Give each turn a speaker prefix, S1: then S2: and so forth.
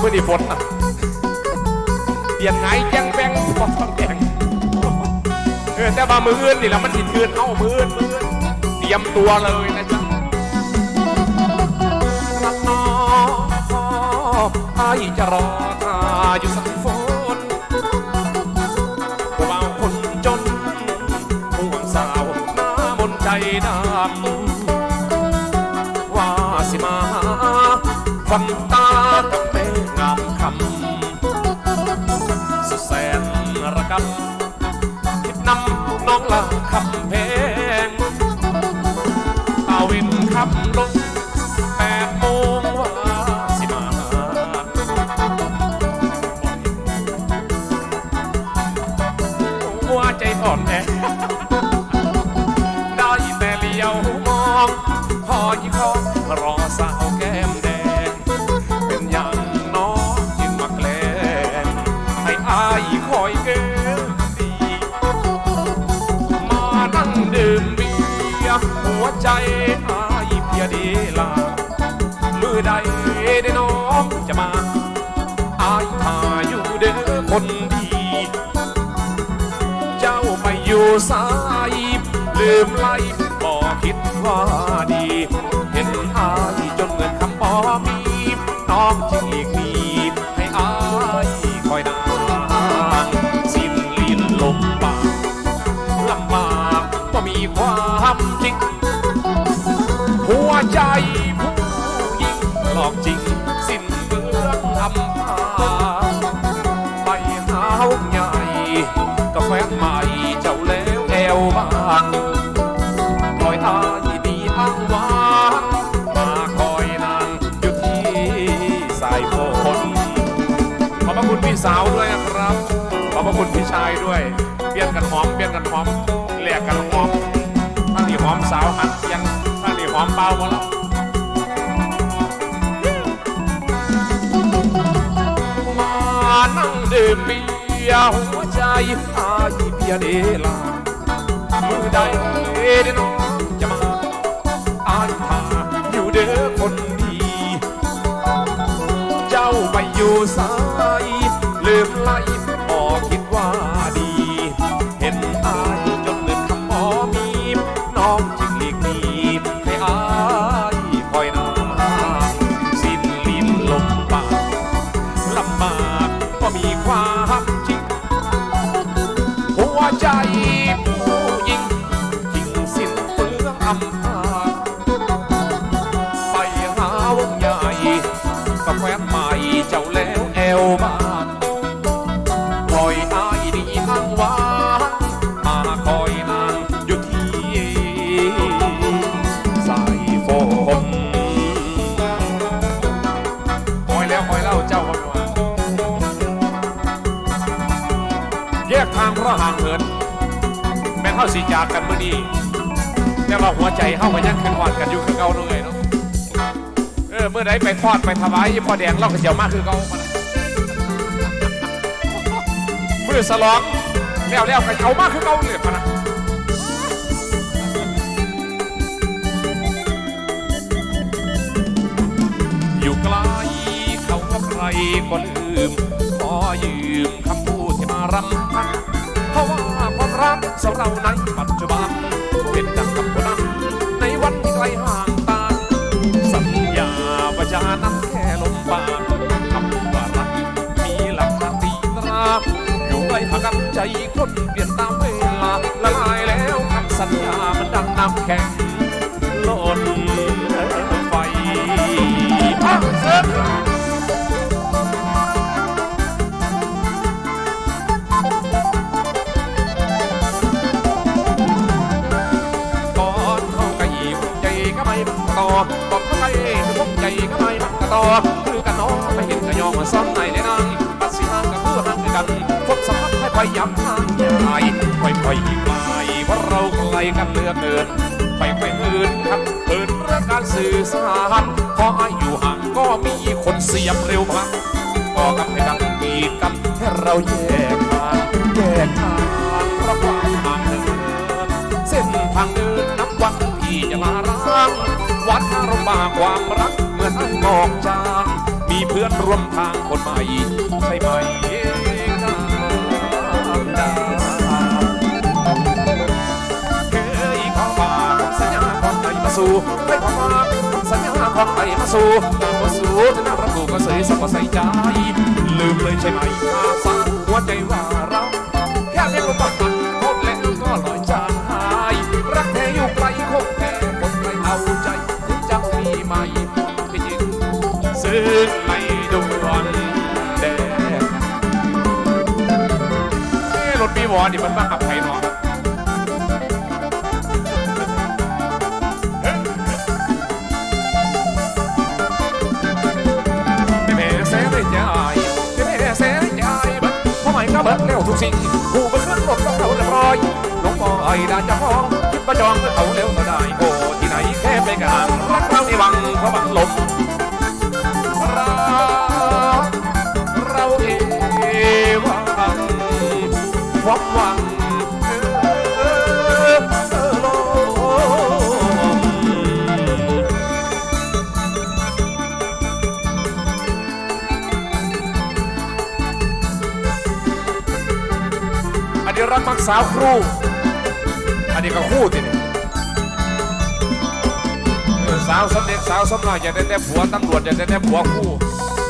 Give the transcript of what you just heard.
S1: เพื่อดีฝนน่ะเดียงไงแจ้งแบงฟองแดงเออแต่ว่ามืออื่นนี่แหละมันติดเทือนเอามืออื่นมืออื่นเตรียมตัวเลยนะจ๊ะรักน้องไอ้จะรอตาอยู่สักฝนว่าคนจนห่วงสาวหน้ามนใจดำว่าสิมาฟันตา ระกำคิดนำน้องละคำเพงตาวินคำลงแปดโมงว่าสิมาหัวใจอ่อนแอได้แต่เลี้ยวมองพอยิ่งคอ ใจอายเพียดีลา มือใดได้น้องจะมา อายทาอยู่เด้อคนดี เจ้าไปอยู่สายลืมไล่บอกคิดว่าดี แฟใหม่เจ้าแล้วแอวบางปล่อยอายดีอ้างวางมาคอยนางอยู่ที่สายฝนขอบพระคุณพี่สาวด้วยนะครับ ขอบพระคุณพี่ชายด้วย เปลี่ยนกันหอมเปลี่ยนกันหอมแลกกันหอมท่านนี่หอมสาวหันเสียงท่านนี่หอมเบาหมดแล้วมานั่งดื่มเบีย ร์หัวใจอายเพียเดลามือใดเด้น้องจะมาอานทาอยู่เด้อคนดี เจ้าไปอยู่สา ผู้หญิงจริงสิ้นเปลืองอำพาไปหาวงใหญ่กับแฟนใหม่เจ้าแล้วแอวบ้านปล่อยอายดีอ้างว้างมาคอยนางอยู่ที่สายฝนคอยแล้วคอยเล่าเจ้าว่าไม่ว่าแยกทางเพราะห่างเหิน เข้าสีจากกันเมื่อนี้แต่ว่าหัวใจเข้ามายังขึ้นหอดกันอยู่คือเก่าเลยเนาะเออเมื่อใดไปทอดไปถวายยี่พ่อแดงเล่าก็เจียวมากคือเก่ามานะมือสลองแล้วแล้วก็เอามากคือเก่าเลยมานะอยู่ไกลเขาก็ใครก็ลืมขอยืมคำพูดที่มารำพันเพราะว่า รักสำเราในปัจจุบัน เป็นดังกับคนนั้นในวันที่ไกลห่างตาสัญญาว่าจะนั้นแค่ลมปากคำว่ารักมีหลักฐานตีตราอยู่ใกล้ห่างกันใจคนเปลี่ยนตามเวลาละลายแล้วคำสัญญา ก็ไม่มันต่อคือกันน้องไม่เห็นกระยองมาซ้ำในในนั้นปัดสีห่างกับผู้ห่างกันพบสัมผัสให้ไปย้ำทางใหญ่ค่อยๆยิ่งไกลว่าเราไกลกันเลือเกินไปไปเอินครับเอินเรื่องการสื่อสารพออายุห่างก็มีคนเสียบเร็วพังก็กำให้กันกีกันให้เราแยกทางแยกทางเพราะความห่างเหินเส้นทางเดินนับวันที่จะลาร้างวัดอารมณ์บาความรัก อนอันงอกจางมีเพื่อนร่วมทางคนใหม่ ใช่ไหมนางดาเคยขอฝากสัญญาของใครมาสู่เคยขอฝากสัญญาของใครมาสู่มาสู่จะน่ารักกูก็เสยสักก็ใส่ใจลืมเลยใช่ไหม ไม่ด่วนเด้รถมีวอนี่มันมาขับใครเนาะแม่แสนได้ใจแม่แสนได้ใจบัดเพราะไม่ก็เบิดแล้วทุกสิ่งกูไปขึ้นรถกับเขาเรียบร้อยหลวงพ่อไอ้ดานจะฟ้องคิดประจองกับเขาเร็วก็ได้โอ้ที่ไหนแค่ไปกลางรักเราในวังเขาบังลม นนี้รักมักสาวครู อันนี้ก็คู่ทีนี้สาวสำเร็จสาวสำน้อยอยากได้แต่ผัวตำรวจอยากได้แต่ผัวคู่